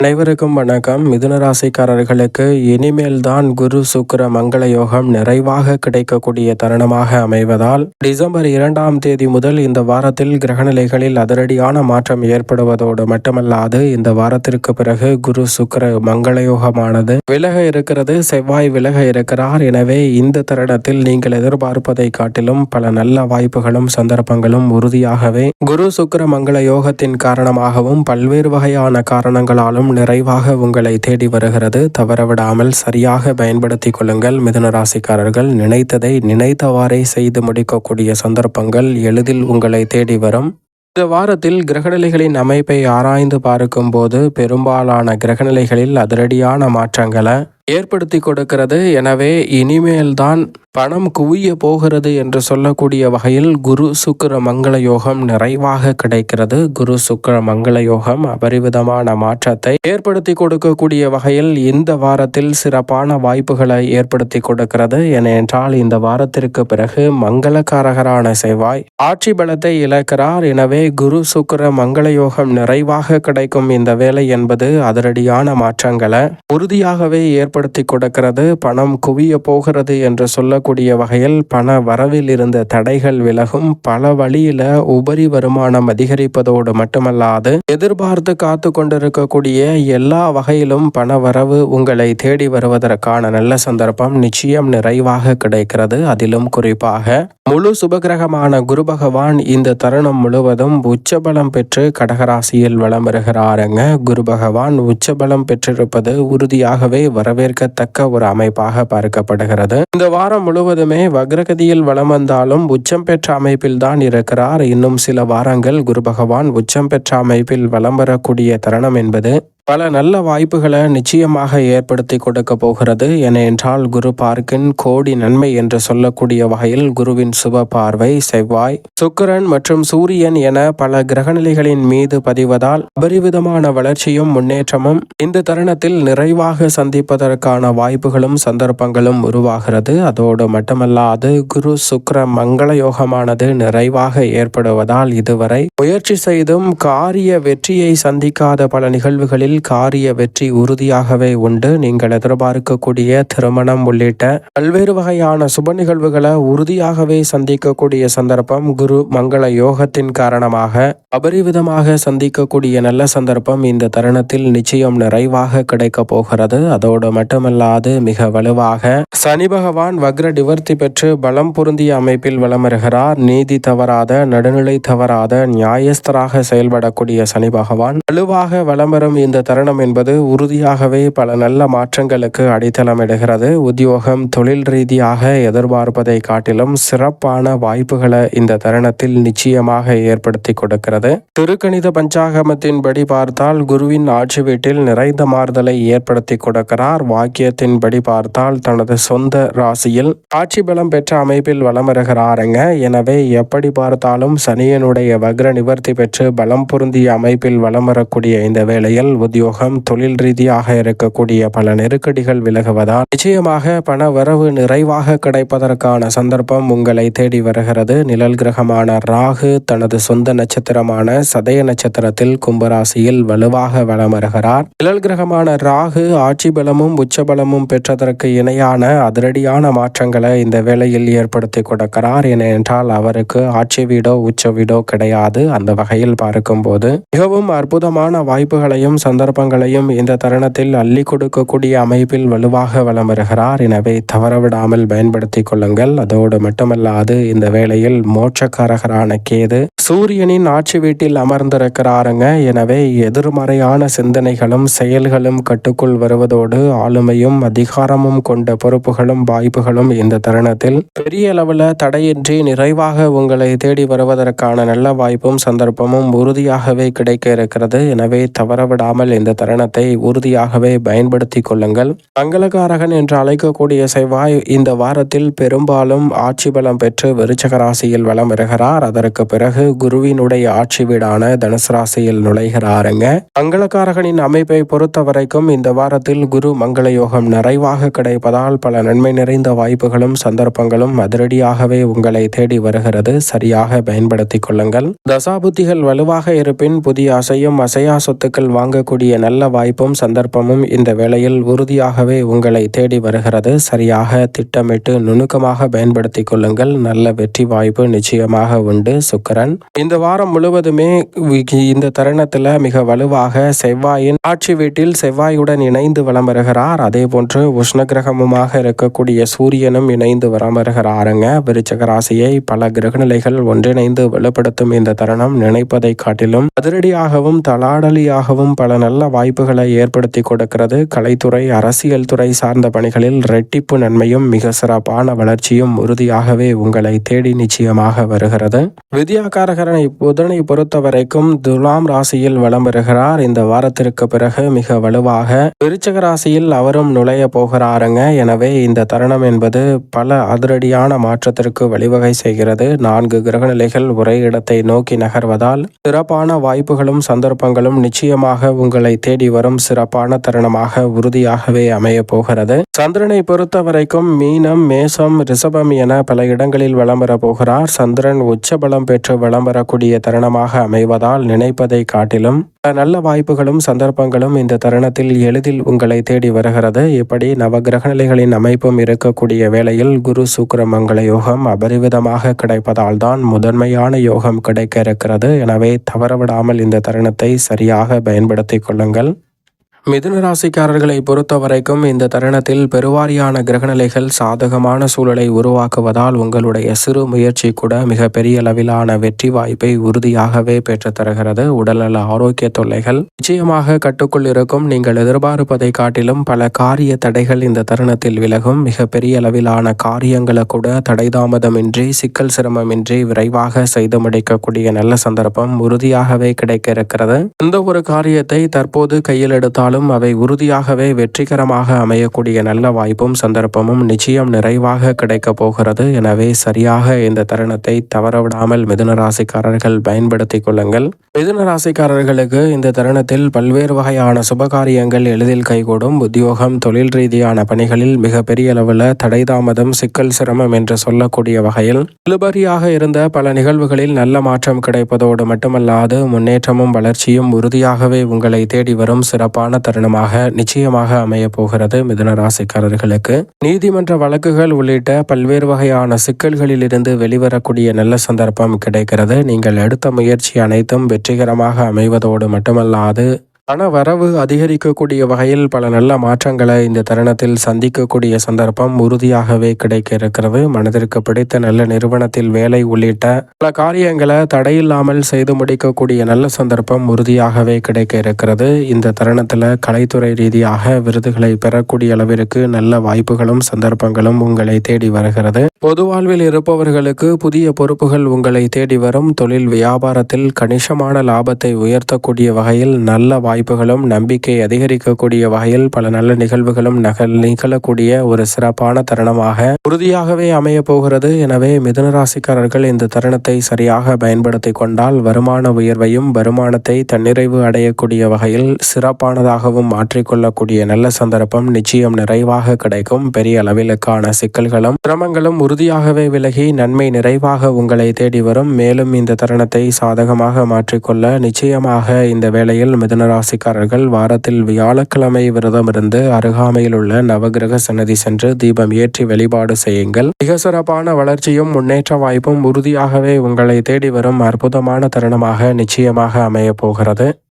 அனைவருக்கும் வணக்கம். மிதுன ராசிக்காரர்களுக்கு இனிமேல் தான் குரு சுக்கிர மங்கள யோகம் நிறைவாக கிடைக்கக்கூடிய தருணமாக அமைவதால் டிசம்பர் இரண்டாம் தேதி முதல் இந்த வாரத்தில் கிரகநிலைகளில் அதிரடியான மாற்றம் ஏற்படுவதோடு மட்டுமல்லாது இந்த வாரத்திற்கு பிறகு குரு சுக்கிர மங்கள யோகமானது விலக இருக்கிறது செவ்வாய் விலக இருக்கிறார். எனவே இந்த தருணத்தில் நீங்கள் எதிர்பார்ப்பதை காட்டிலும் பல நல்ல வாய்ப்புகளும் சந்தர்ப்பங்களும் உறுதியாகவே குரு சுக்கர மங்கள யோகத்தின் காரணமாகவும் பல்வேறு வகையான காரணங்களாலும் நிறைவாக உங்களை தேடி வருகிறது. தவறவிடாமல் சரியாக பயன்படுத்திக் கொள்ளுங்கள். மிதுன ராசிக்காரர்கள் நினைத்ததை நினைத்தவாறே செய்து முடிக்கக்கூடிய சந்தர்ப்பங்கள் எளிதில் உங்களை தேடி வரும். இந்த வாரத்தில் கிரகநிலைகளின் அமைப்பை ஆராய்ந்து பார்க்கும்போது பெரும்பாலான கிரகநிலைகளில் அதிரடியான மாற்றங்களை ஏற்படுத்தி கொடுக்கிறது. எனவே இனிமேல்தான் பணம் குவிய போகிறது என்று சொல்லக்கூடிய வகையில் குரு சுக்கர மங்கள யோகம் நிறைவாக கிடைக்கிறது. குரு சுக்கர மங்கள யோகம் அபரிவிதமான மாற்றத்தை ஏற்படுத்தி கொடுக்கக்கூடிய வகையில் இந்த வாரத்தில் சிறப்பான வாய்ப்புகளை ஏற்படுத்தி கொடுக்கிறது. ஏனென்றால் இந்த வாரத்திற்கு பிறகு மங்களக்காரகரான செவ்வாய் ஆட்சி பலத்தை இழக்கிறார். எனவே குரு சுக்கர மங்கள யோகம் நிறைவாக கிடைக்கும் இந்த வேலை என்பது அதிரடியான மாற்றங்களை உறுதியாகவே ஏற்படுத்தி கொடுக்கிறது பணம் குவிய போகிறது என்று சொல்லக்கூடிய வகையில் பண வரவில் இருந்த தடைகள் விலகும். பல வழியில உபரி வருமானம் அதிகரிப்பதோடு மட்டுமல்லாது எதிர்பார்த்து காத்து கொண்டிருக்கக்கூடிய எல்லா வகையிலும் பண வரவு உங்களை தேடி வருவதற்கான நல்ல சந்தர்ப்பம் நிச்சயம் நிறைவாக கிடைக்கிறது. அதிலும் குறிப்பாக முழு சுபகிரகமான குரு பகவான் இந்த தருணம் முழுவதும் உச்சபலம் பெற்று கடகராசியில் வளம் வருகிறாருங்க. குரு பகவான் உச்சபலம் பெற்றிருப்பது உறுதியாகவே வரவேற்கத்தக்க ஒரு அமைப்பாக பார்க்கப்படுகிறது. இந்த வாரம் முழுவதுமே வக்ரகதியில் வளம் வந்தாலும் உச்சம் பெற்ற அமைப்பில் தான் இருக்கிறார். இன்னும் சில வாரங்கள் குரு பகவான் உச்சம் பெற்ற அமைப்பில் வலம் வரக்கூடிய தருணம் என்பது பல நல்ல வாய்ப்புகளை நிச்சயமாக ஏற்படுத்தி கொடுக்க போகிறது. என என்றால் குரு பார்க்கின் கோடி நன்மை என்று சொல்லக்கூடிய வகையில் குருவின் சுப பார்வை செவ்வாய் சுக்கரன் மற்றும் சூரியன் என பல கிரகநிலைகளின் மீது பதிவதால் அபரிவிதமான வளர்ச்சியும் முன்னேற்றமும் இந்த தருணத்தில் நிறைவாக சந்திப்பதற்கான வாய்ப்புகளும் சந்தர்ப்பங்களும் உருவாகிறது. அதோடு மட்டுமல்லாது குரு சுக்கர மங்கள யோகமானது நிறைவாக ஏற்படுவதால் இதுவரை முயற்சி செய்தும் காரிய வெற்றியை சந்திக்காத பல நிகழ்வுகளில் காரிய வெற்றி உறுதியாகவே உண்டு. நீங்கள் எதிர்பார்க்கக்கூடிய திருமணம் உள்ளிட்ட பல்வேறு வகையான சுப நிகழ்வுகளை உறுதியாகவே சந்திக்கக்கூடிய சந்தர்ப்பம் குரு மங்கள யோகத்தின் காரணமாக அபரிவிதமாக சந்திக்கக்கூடிய நல்ல சந்தர்ப்பம் இந்த தருணத்தில் நிச்சயம் நிறைவாக கிடைக்க போகிறது. அதோடு மட்டுமல்லாது மிக வலுவாக சனி பகவான் வக்ர டிவர்த்தி பெற்று பலம் பொருந்திய அமைப்பில் வளம் வருகிறார் நீதி தவறாத நடுநிலை தவறாத நியாயஸ்தராக செயல்படக்கூடிய சனி பகவான் வலுவாக வளம் வரும் இந்த தருணம் என்பது உறுதியாகவே பல நல்ல மாற்றங்களுக்கு அடித்தளமிடுகிறது உத்தியோகம் தொழில் ரீதியாக எதிர்பார்ப்பதை காட்டிலும் சிறப்பான வாய்ப்புகளை இந்த தருணத்தில் நிச்சயமாக ஏற்படுத்தி கொடுக்கிறது. திருக்கணித பஞ்சாகமத்தின்படி பார்த்தால் குருவின் ஆட்சி வீட்டில் நிறைந்த மாறுதலை ஏற்படுத்தி கொடுக்கிறார். வாக்கியத்தின்படி பார்த்தால் தனது சொந்த ராசியில் ஆட்சி பலம் பெற்ற அமைப்பில் வலம் வருகிறாருங்க எனவே எப்படி பார்த்தாலும் சனியனுடைய வக்ர நிவர்த்தி பெற்று பலம் பொருந்திய அமைப்பில் வலம் வரக்கூடிய இந்த வேளையில் உத்தியோகம் தொழில் ரீதியாக இருக்கக்கூடிய பல நெருக்கடிகள் விலகுவதால் நிச்சயமாக பண வரவு நிறைவாக கிடைப்பதற்கான சந்தர்ப்பம் உங்களை தேடி வருகிறது. நிழல் கிரகமான ராகு தனது சொந்த நட்சத்திரமான சதய நட்சத்திரத்தில் கும்பராசியில் வலுவாக வலம் வருகிறார் நிழல் கிரகமான ராகு ஆட்சி பலமும் உச்சபலமும் பெற்றதற்கு இணையான அதிரடியான மாற்றங்களை இந்த வேளையில் ஏற்படுத்தி கொடுக்கிறார். ஏனென்றால் அவருக்கு ஆட்சி வீடோ உச்ச வீடோ கிடையாது. அந்த வகையில் பார்க்கும்போது மிகவும் அற்புதமான வாய்ப்புகளையும் சந்த சந்தர்ப்பங்களையும் இந்த தருணத்தில் அள்ளி கொடுக்கக்கூடிய அமைப்பில் வலுவாக வலம் வருகிறார் எனவே தவறவிடாமல் பயன்படுத்திக் கொள்ளுங்கள். அதோடு மட்டுமல்லாது இந்த வேளையில் மோட்சக்காரகரான கேது சூரியனின் ஆட்சி வீட்டில் அமர்ந்திருக்கிறாருங்க. எனவே எதிர்மறையான சிந்தனைகளும் செயல்களும் கட்டுக்குள் வருவதோடு ஆளுமையும் அதிகாரமும் கொண்ட பொறுப்புகளும் வாய்ப்புகளும் இந்த தருணத்தில் பெரிய அளவில் தடையின்றி நிறைவாக உங்களை தேடி வருவதற்கான நல்ல வாய்ப்பும் சந்தர்ப்பமும் உறுதியாகவே கிடைக்க இருக்கிறது. எனவே தவறவிடாமல் இந்த தருணத்தை உறுதியாகவே பயன்படுத்திக் கொள்ளுங்கள். மங்களகாரகன் என்று அழைக்கக்கூடிய செவ்வாய் இந்த வாரத்தில் பெரும்பாலும் ஆட்சி பலம் பெற்று விருச்சக ராசியில் வளம் வருகிறார். அதற்கு பிறகு குருவினுடைய ஆட்சி வீடான தனுசு ராசியில் நுழைகிறாருங்க. மங்களகாரகனின் அமைப்பை பொறுத்த வரைக்கும் இந்த வாரத்தில் குரு மங்கள யோகம் நிறைவாக கிடைப்பதால் பல நன்மை நிறைந்த வாய்ப்புகளும் சந்தர்ப்பங்களும் அதிரடியாகவே உங்களை தேடி வருகிறது. சரியாக பயன்படுத்திக் கொள்ளுங்கள். தசாபுத்திகள் வலுவாக இருப்பின் புதிய அசையும் அசையா சொத்துக்கள் வாங்கக்கூடிய கிடைக்கக்கூடிய நல்ல வாய்ப்பும் சந்தர்ப்பமும் இந்த வேளையில் உறுதியாகவே உங்களை தேடி வருகிறது. சரியாக திட்டமிட்டு நுணுக்கமாக பயன்படுத்திக் கொள்ளுங்கள். நல்ல வெற்றி வாய்ப்பு நிச்சயமாக உண்டு சுக்கரன். இந்த வாரம் முழுவதுமே இந்த தருணத்தில் மிக வலுவாக செவ்வாயின் ஆட்சி வீட்டில் செவ்வாயுடன் இணைந்து வலம் வருகிறார். அதே போன்று உஷ்ணகிரகமுமாக இருக்கக்கூடிய சூரியனும் இணைந்து வலம் வருகிறாருங்க. விருச்சக ராசியை பல கிரகநிலைகள் ஒன்றிணைந்து வலுப்படுத்தும் இந்த தருணம் நினைப்பதை காட்டிலும் அதிரடியாகவும் தலாடலியாகவும் பல நல்ல வாய்ப்புகளை ஏற்படுத்தி கொடுக்கிறது. கலைத்துறை அரசியல் துறை சார்ந்த பணிகளில் ரெட்டிப்பு நன்மையும் மிக சிறப்பான வளர்ச்சியும் உறுதியாகவே உங்களை தேடி நிச்சயமாக வருகிறது. வித்யாகாரகரனை புதனை பொறுத்த வரைக்கும் துலாம் ராசியில் வலம் பெறுகிறார் இந்த வாரத்திற்கு பிறகு மிக வலுவாக விருச்சக ராசியில் அவரும் நுழைய போகிறாருங்க. எனவே இந்த தருணம் என்பது பல அதிரடியான மாற்றத்திற்கு வழிவகை செய்கிறது. நான்கு கிரகநிலைகள் ஒரே இடத்தை நோக்கி நகர்வதால் சிறப்பான வாய்ப்புகளும் சந்தர்ப்பங்களும் நிச்சயமாக உங்கள் தேடி வரும் சிறப்பான தருணமாக உறுதியாகவே அமைய போகிறது. சந்திரனை பொறுத்த வரைக்கும் மீனம் மேசம் ரிஷபம் என பல இடங்களில் வளம் பெற போகிறார். சந்திரன் உச்சபலம் பெற்று வளம் பெறக்கூடிய தருணமாக அமைவதால் நினைப்பதை காட்டிலும் நல்ல வாய்ப்புகளும் சந்தர்ப்பங்களும் இந்த தருணத்தில் எளிதில் உங்களை தேடி வருகிறது. இப்படி நவகிரகநிலைகளின் அமைப்பும் இருக்கக்கூடிய வேளையில் குரு சுக்கர மங்கள யோகம் அபரிவிதமாக கிடைப்பதால் தான் முதன்மையான யோகம் கிடைக்க இருக்கிறது. எனவே தவறவிடாமல் இந்த தருணத்தை சரியாக பயன்படுத்திக் கொள்ளுங்கள். மிதுன ராசிக்காரர்களை பொறுத்த வரைக்கும் இந்த தருணத்தில் பெருவாரியான கிரகநிலைகள் சாதகமான சூழலை உருவாக்குவதால் உங்களுடைய சிறு முயற்சி கூட மிக பெரிய அளவிலான வெற்றி வாய்ப்பை உறுதியாகவே பெற்றுத்தருகிறது. உடல்நல ஆரோக்கிய தொல்லைகள் நிச்சயமாக கட்டுக்குள் இருக்கும். நீங்கள் எதிர்பார்ப்பதை காட்டிலும் பல காரிய தடைகள் இந்த தருணத்தில் விலகும். மிக பெரிய அளவிலான காரியங்களை கூட தடைதாமதமின்றி சிக்கல் சிரமமின்றி விரைவாக செய்து முடிக்கக்கூடிய நல்ல சந்தர்ப்பம் உறுதியாகவே கிடைக்க இருக்கிறது. எந்த ஒரு காரியத்தை தற்போது கையில் எடுத்தாலும் இருந்தாலும் அவை உறுதியாகவே வெற்றிகரமாக அமையக்கூடிய நல்ல வாய்ப்பும் சந்தர்ப்பமும் நிச்சயம் நிறைவாக கிடைக்கப் போகிறது. எனவே சரியாக இந்த தருணத்தை தவறவிடாமல் மிதுன ராசிக்காரர்கள் பயன்படுத்திக் கொள்ளுங்கள். மிதுன ராசிக்காரர்களுக்கு இந்த தருணத்தில் பல்வேறு வகையான சுபகாரியங்கள் எளிதில் கைகூடும். உத்தியோகம் தொழில் ரீதியான பணிகளில் மிக பெரிய அளவில் தடை தாமதம் சிக்கல் சிரமம் என்று சொல்லக்கூடிய வகையில் இழுபறியாக இருந்த பல நிகழ்வுகளில் நல்ல மாற்றம் கிடைப்பதோடு மட்டுமல்லாது முன்னேற்றமும் வளர்ச்சியும் உறுதியாகவே உங்களை தேடி வரும் சிறப்பான தருணமாக நிச்சயமாக அமைய போகிறது மிதுன ராசிக்காரர்களுக்கு. நீதிமன்ற வழக்குகள் உள்ளிட்ட பல்வேறு வகையான சிக்கல்களில் இருந்து வெளிவரக்கூடிய நல்ல சந்தர்ப்பம் கிடைக்கிறது. நீங்கள் எடுத்த முயற்சி அனைத்தும் வெற்றிகரமாக அமைவதோடு மட்டுமல்லாது பண வரவு அதிகரிக்கக்கூடிய வகையில் பல நல்ல மாற்றங்களை இந்த தருணத்தில் சந்திக்கக்கூடிய சந்தர்ப்பம் உறுதியாகவே கிடைக்க இருக்கிறது மனதிற்கு பிடித்த நல்ல நிறுவனத்தில் வேலை உள்ளிட்ட பல காரியங்களை தடையில்லாமல் செய்து முடிக்கக்கூடிய நல்ல சந்தர்ப்பம் உறுதியாகவே கிடைக்க இருக்கிறது இந்த தருணத்தில் கலைத்துறை ரீதியாக விருதுகளை பெறக்கூடிய அளவிற்கு நல்ல வாய்ப்புகளும் சந்தர்ப்பங்களும் உங்களை தேடி வருகிறது. பொது வாழ்வில் இருப்பவர்களுக்கு புதிய பொறுப்புகள் உங்களை தேடி வரும். தொழில் வியாபாரத்தில் கணிசமான லாபத்தை உயர்த்தக்கூடிய வகையில் நல்ல வாய்ப்பு வாய்ப்புகளும் நம்பிக்கை அதிகரிக்கக்கூடிய வகையில் பல நல்ல நிகழ்வுகளும் நகல் நிகழக்கூடிய ஒரு சிறப்பான தருணமாக உறுதியாகவே அமைய போகிறது. எனவே மிதுனராசிக்காரர்கள் இந்த தருணத்தை சரியாக பயன்படுத்தி கொண்டால் வருமான உயர்வையும் வருமானத்தை தன்னிறைவு அடையக்கூடிய வகையில் சிறப்பானதாகவும் மாற்றிக்கொள்ளக்கூடிய நல்ல சந்தர்ப்பம் நிச்சயம் நிறைவாக கிடைக்கும். பெரிய அளவிலுக்கான சிக்கல்களும் சிரமங்களும் உறுதியாகவே விலகி நன்மை நிறைவாக உங்களை தேடி வரும். மேலும் இந்த தருணத்தை சாதகமாக மாற்றிக்கொள்ள நிச்சயமாக இந்த வேளையில் மிதுனராசி ராசிக்காரர்கள் வாரத்தில் வியாழக்கிழமை விரதமிருந்து அருகாமையில் உள்ள நவகிரக சன்னதி சென்று தீபம் ஏற்றி வழிபாடு செய்யுங்கள். மிக சிறப்பான வளர்ச்சியும் முன்னேற்ற வாய்ப்பும் உறுதியாகவே உங்களை தேடி வரும் அற்புதமான தருணமாக நிச்சயமாக அமைய போகிறது.